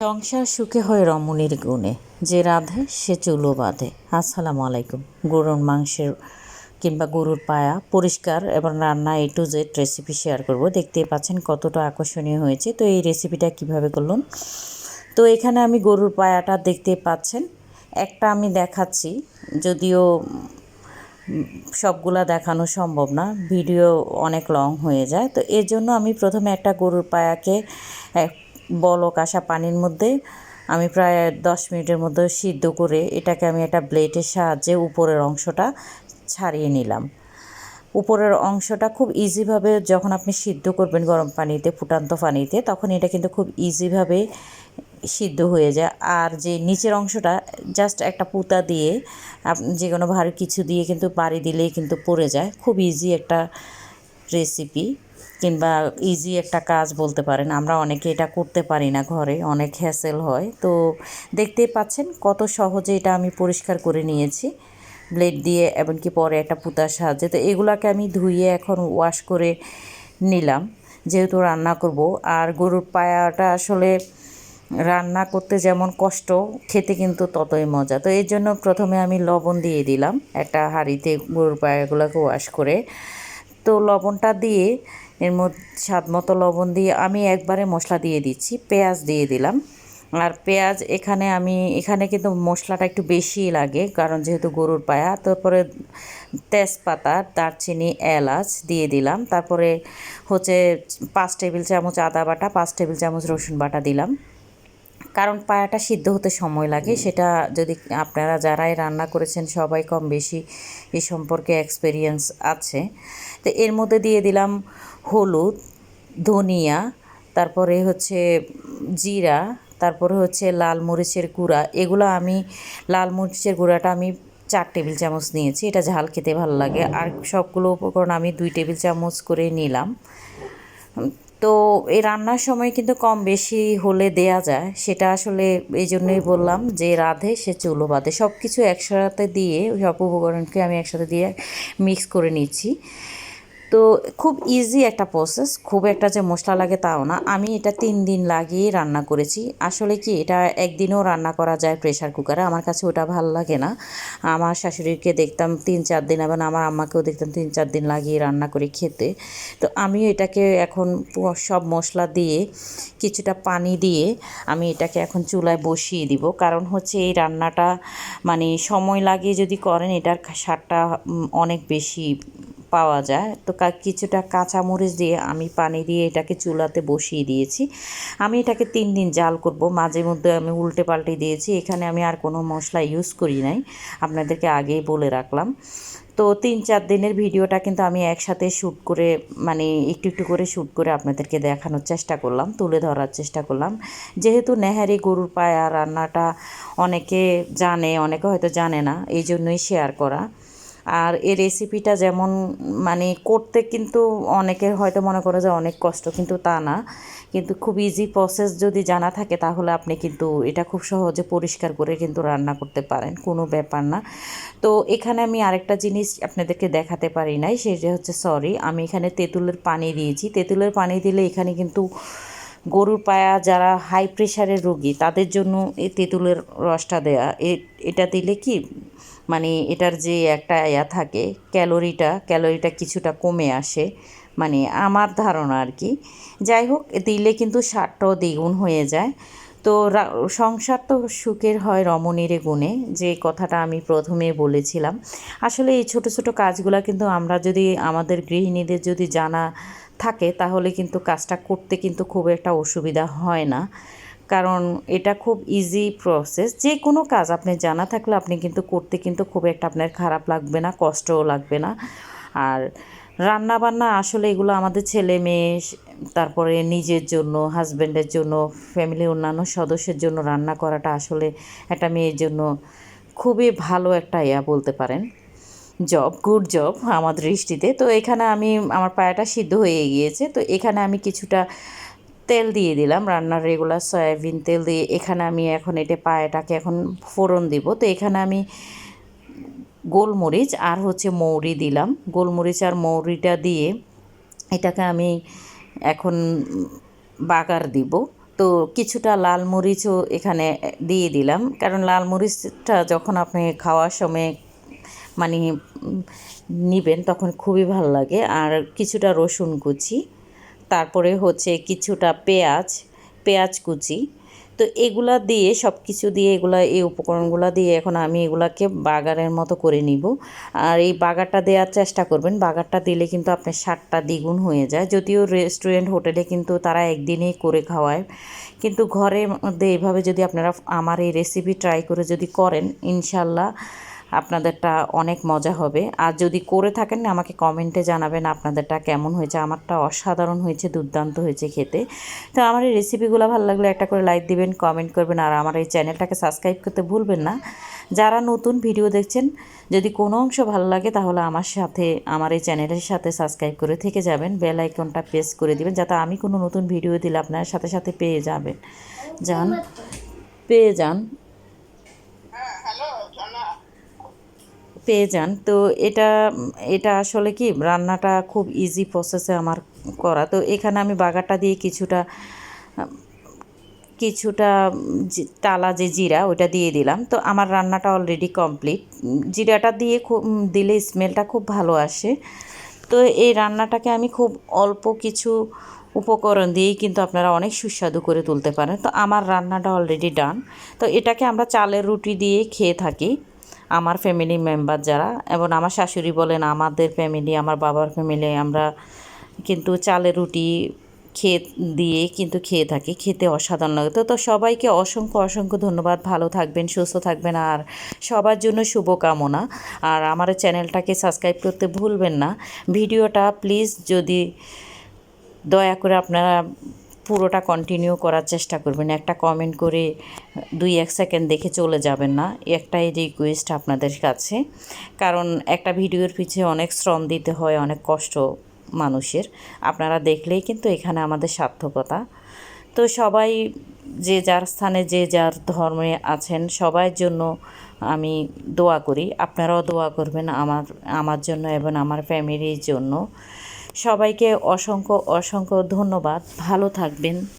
সংসার সুখে হয় রমণীর গুণে। যে রাধে, সে চুলো বাঁধে। আসসালামু আলাইকুম। গরুর মাংসের কিংবা গরুর পায়া পরিষ্কার এবং রান্না A to Z recipe share করব। দেখতেই পাচ্ছেন কতটা আকর্ষণীয় হয়েছে। তো এই রেসিপিটা কীভাবে করলাম? তো এখানে আমি গরুর পায়াটা দেখতে পাচ্ছেন। একটা আমি দেখাচ্ছি। যদিও সবগুলা দেখানো সম্ভব না। ভিডিও অনেক লং হয়ে যায়। তো এর জন্য আমি প্রথমে একটা গরুর পায়াকে বলক আসা পানির মধ্যে আমি প্রায় দশ মিনিটের মধ্যে সিদ্ধ করে এটাকে আমি একটা ব্লেডের সাহায্যে উপরের অংশটা ছাড়িয়ে নিলাম। উপরের অংশটা খুব ইজিভাবে যখন আপনি সিদ্ধ করবেন গরম পানিতে, ফুটান্ত পানিতে, তখন এটা কিন্তু খুব ইজিভাবে সিদ্ধ হয়ে যায়। আর যে নিচের অংশটা জাস্ট একটা পুতা দিয়ে যে কোনো ভারী কিছু দিয়ে কিন্তু বাড়ি দিলেই কিন্তু পড়ে যায়। খুব ইজি একটা রেসিপি কিংবা ইজি একটা কাজ বলতে পারেন। আমরা অনেকে এটা করতে পারি না ঘরে, অনেক হ্যাসেল হয়। তো দেখতেই পাচ্ছেন কত সহজে এটা আমি পরিষ্কার করে নিয়েছি। ব্লেড দিয়ে এমনকি পরে একটা পুতার সাহায্যে। তো এগুলাকে আমি ধুইয়ে এখন ওয়াশ করে নিলাম। যেহেতু রান্না করব, আর গরুর পায়াটা আসলে রান্না করতে যেমন কষ্ট, খেতে কিন্তু ততই মজা। তো এর জন্য প্রথমে আমি লবণ দিয়ে দিলাম একটা হাঁড়িতে গরুর পায়াগুলোকে ওয়াশ করে। তো লবণটা দিয়ে, এর মধ্যে স্বাদ মতো লবণ দিয়ে আমি একবারে মশলা দিয়ে দিচ্ছি, পেঁয়াজ দিয়ে দিলাম। আর পেঁয়াজ এখানে আমি, এখানে কিন্তু মশলাটা একটু বেশি লাগে, কারণ যেহেতু গরুর পায়া, তারপরে তেজপাতা, দারচিনি, এলাচ দিয়ে দিলাম, তারপরে হচ্ছে পাঁচ টেবিল চামচ আদা বাটা, পাঁচ টেবিল চামচ রসুন বাটা দিলাম। কারণ পায়াটা সিদ্ধ হতে সময় লাগে। সেটা যদি আপনারা যারাই রান্না করেছেন সবাই কম বেশি এ সম্পর্কে এক্সপেরিয়েন্স আছে। তো এর মধ্যে দিয়ে দিলাম হলুদ ধনিয়া তারপরে হচ্ছে জিরা তারপরে হচ্ছে লাল মরিচের গুঁড়া। এগুলো আমি লাল মরিচের গুঁড়াটা আমি চার টেবিল চামচ নিয়েছি এটা ঝাল খেতে ভালো লাগে। আর সবগুলো উপকরণ আমি দুই টেবিল চামচ করে নিলাম। তো এই রান্নার সময় কিন্তু কম বেশি হলে দেয়া যায়। সেটা আসলে এই জন্যই বললাম যে রাধে, সে চুলো বাঁধে। সব কিছু একসাথে দিয়ে, সব উপকরণকে আমি একসাথে দিয়ে মিক্স করে নিচ্ছি। তো খুব ইজি একটা প্রসেস খুব একটা যে মশলা লাগে তাও না। আমি এটা তিন দিন লাগিয়ে রান্না করেছি। আসলে কি, এটা একদিনও রান্না করা যায় প্রেশার কুকারে আমার কাছে ওটা ভালো লাগে না। আমার শাশুড়িকে দেখতাম তিন চার দিন এবং আমার আম্মাকেও দেখতাম তিন চার দিন লাগিয়ে রান্না করে খেতে। তো আমি এটাকে এখন সব মশলা দিয়ে, কিছুটা পানি দিয়ে আমি এটাকে এখন চুলায় বসিয়ে দিব। কারণ হচ্ছে এই রান্নাটা মানে সময় লাগিয়ে যদি করেন, এটার স্বাদটা অনেক বেশি পাওয়া যায়। তো কিছুটা কাঁচামরিচ দিয়ে আমি পানি দিয়ে এটাকে চুলাতে বসিয়ে দিয়েছি। আমি এটাকে তিন দিন জাল করব। মাঝে মধ্যে আমি উল্টে পাল্টে দিয়েছি। এখানে আমি আর কোনো মশলা ইউজ করি নাই। আপনাদেরকে আগেই বলে রাখলাম। তো তিন চার দিনের ভিডিওটা কিন্তু আমি একসাথে শ্যুট করে মানে একটু একটু করে শ্যুট করে আপনাদেরকে দেখানোর চেষ্টা করলাম, তুলে ধরার চেষ্টা করলাম। যেহেতু নেহারি গরুর পায়া রান্নাটা অনেকে জানে, অনেকে হয়তো জানে না এই জন্যই শেয়ার করা। আর এই রেসিপিটা যেমন মানে করতে কিন্তু অনেকের হয়তো মনে করে যে অনেক কষ্ট, কিন্তু তা না। কিন্তু খুব ইজি প্রসেস যদি জানা থাকে, তাহলে আপনি কিন্তু এটা খুব সহজে পরিষ্কার করে কিন্তু রান্না করতে পারেন, কোনো ব্যাপার না। তো এখানে আমি আরেকটা জিনিস আপনাদেরকে দেখাতে পারি নাই, সেটা হচ্ছে সরি আমি এখানে তেঁতুলের পানি দিয়েছি। তেঁতুলের পানি দিলে এখানে কিন্তু গরুর পায়া যারা হাই প্রেশারের রোগী, তাদের জন্য এই তেঁতুলের রসটা দেয়া এটা দিলে কি মানে এটার যে একটা ইয়া থাকে, ক্যালোরিটা ক্যালোরিটা কিছুটা কমে আসে মানে আমার ধারণা আর কি। যাই হোক, দিলে কিন্তু স্বাদটাও দ্বিগুণ হয়ে যায়। তো সংসার তো সুখের হয় রমণীর গুণে, যে কথাটা আমি প্রথমে বলেছিলাম। আসলে এই ছোট ছোট কাজগুলো কিন্তু আমরা যদি আমাদের গৃহিণীদের যদি জানা থাকে, তাহলে কিন্তু কাজটা করতে কিন্তু খুব একটা অসুবিধা হয় না। কারণ এটা খুব ইজি প্রসেস যে কোনো কাজ আপনি জানা থাকলে আপনি কিন্তু করতে কিন্তু খুব একটা আপনার খারাপ লাগবে না, কষ্টও লাগবে না। আর রান্না বান্না আসলে এগুলো আমাদের ছেলে মেয়ে, তারপরে নিজের জন্য হাজব্যান্ডের জন্য ফ্যামিলির অন্যান্য সদস্যের জন্য রান্না করাটা আসলে একটা মেয়ের জন্য খুবই ভালো একটা ইয়া বলতে পারেন। জব গুড জব আমার দৃষ্টিতে। তো এখানে আমি, আমার পায়াটা সিদ্ধ হয়ে গিয়েছে। তো এখানে আমি কিছুটা তেল দিয়ে দিলাম, রান্নার রেগুলার সয়াবিন তেল দিয়ে। এখানে আমি এখন এটা পায়াটাকে এখন ফোড়ন দিব। তো এখানে আমি গোলমরিচ আর হচ্ছে মৌরি দিলাম। গোলমরিচ আর মৌরিটা দিয়ে এটাকে আমি এখন বাগার দিব। তো কিছুটা লাল মরিচও এখানে দিয়ে দিলাম। কারণ লাল মরিচটা যখন আপনি খাওয়ার সময় মানে নিবেন, তখন খুবই ভালো লাগে। আর কিছুটা রসুন কুচি। তারপরে হচ্ছে কিছুটা পেঁয়াজ পেঁয়াজ কুচি। তো এগুলা দিয়ে সব কিছু দিয়ে এগুলা, এই উপকরণগুলো দিয়ে এখন আমি এগুলাকে বাগারের মতো করে নিব। আর এই বাগারটা দেওয়ার চেষ্টা করবেন। বাগারটা দিলে কিন্তু আপনার স্বাদটা দ্বিগুণ হয়ে যায়। যদিও রেস্টুরেন্ট, হোটেলে কিন্তু তারা একদিনেই করে খাওয়ায়। কিন্তু ঘরের মধ্যে এইভাবে যদি আপনারা আমার এই রেসিপি ট্রাই করে যদি করেন, ইনশাল্লাহ আপনাদেরটা অনেক মজা হবে। আর যদি করে থাকেন, আমাকে কমেন্টে জানাবেন আপনাদেরটা কেমন হয়েছে। আমারটা অসাধারণ হয়েছে, দুর্দান্ত হয়েছে খেতে। তো আমার এই রেসিপিগুলো ভালো লাগলে একটা করে লাইক দিবেন কমেন্ট করবেন, আর আমার এই চ্যানেলটাকে সাবস্ক্রাইব করতে ভুলবেন না। যারা নতুন ভিডিও দেখছেন, যদি কোনো অংশ ভালো লাগে, তাহলে আমার সাথে, আমার এই চ্যানেলের সাথে সাবস্ক্রাইব করে থেকে যাবেন। বেল আইকনটা প্রেস করে দিবেন, যাতে আমি কোনো নতুন ভিডিও দিলে আপনার সাথে সাথে পেয়ে যাবেন। যান, পেয়ে যান। পেয়ে যান। তো এটা এটা আসলে কি রান্নাটা খুব ইজি প্রসেসে আমার করা। তো এখানে আমি বাগারটা দিয়ে কিছুটা কিছুটা তালা যে জিরা ওটা দিয়ে দিলাম। তো আমার রান্নাটা অলরেডি কমপ্লিট জিরাটা দিয়ে খুব, দিলে স্মেলটা খুব ভালো আসে। তো এই রান্নাটাকে আমি খুব অল্প কিছু উপকরণ দিয়েই কিন্তু আপনারা অনেক সুস্বাদু করে তুলতে পারেন। তো আমার রান্নাটা অলরেডি ডান তো এটাকে আমরা চালের রুটি দিয়ে খেয়ে থাকি। আমার ফ্যামিলি মেম্বার যারা, এবং আমার শাশুড়ি বলেন আমাদের ফ্যামিলি আমার বাবার ফ্যামিলি আমরা কিন্তু চালের রুটি খেয়ে, দিয়ে কিন্তু খেয়ে থাকি, খেতে অসাধারণ লাগে। তো তো সবাইকে অসংখ্য অসংখ্য ধন্যবাদ। ভালো থাকবেন, সুস্থ থাকবেন, আর সবার জন্য শুভকামনা। আর আমার চ্যানেলটাকে সাবস্ক্রাইব করতে ভুলবেন না। ভিডিওটা প্লিজ যদি দয়া করে আপনারা পুরোটা কন্টিনিউ করার চেষ্টা করবেন। একটা কমেন্ট করে দুই, এক সেকেন্ড দেখে চলে যাবেন না। একটাই রিকোয়েস্ট আপনাদের কাছে। কারণ একটা ভিডিওর পিছে অনেক শ্রম দিতে হয়, অনেক কষ্ট মানুষের। আপনারা দেখলেই কিন্তু এখানে আমাদের সার্থকতা। তো সবাই যে যার স্থানে, যে যার ধর্মে আছেন সবার জন্য আমি দোয়া করি। আপনারাও দোয়া করবেন আমার আমার জন্য এবং আমার ফ্যামিলির জন্য। সবাইকে অসংখ্য অসংখ্য ধন্যবাদ। ভালো থাকবেন।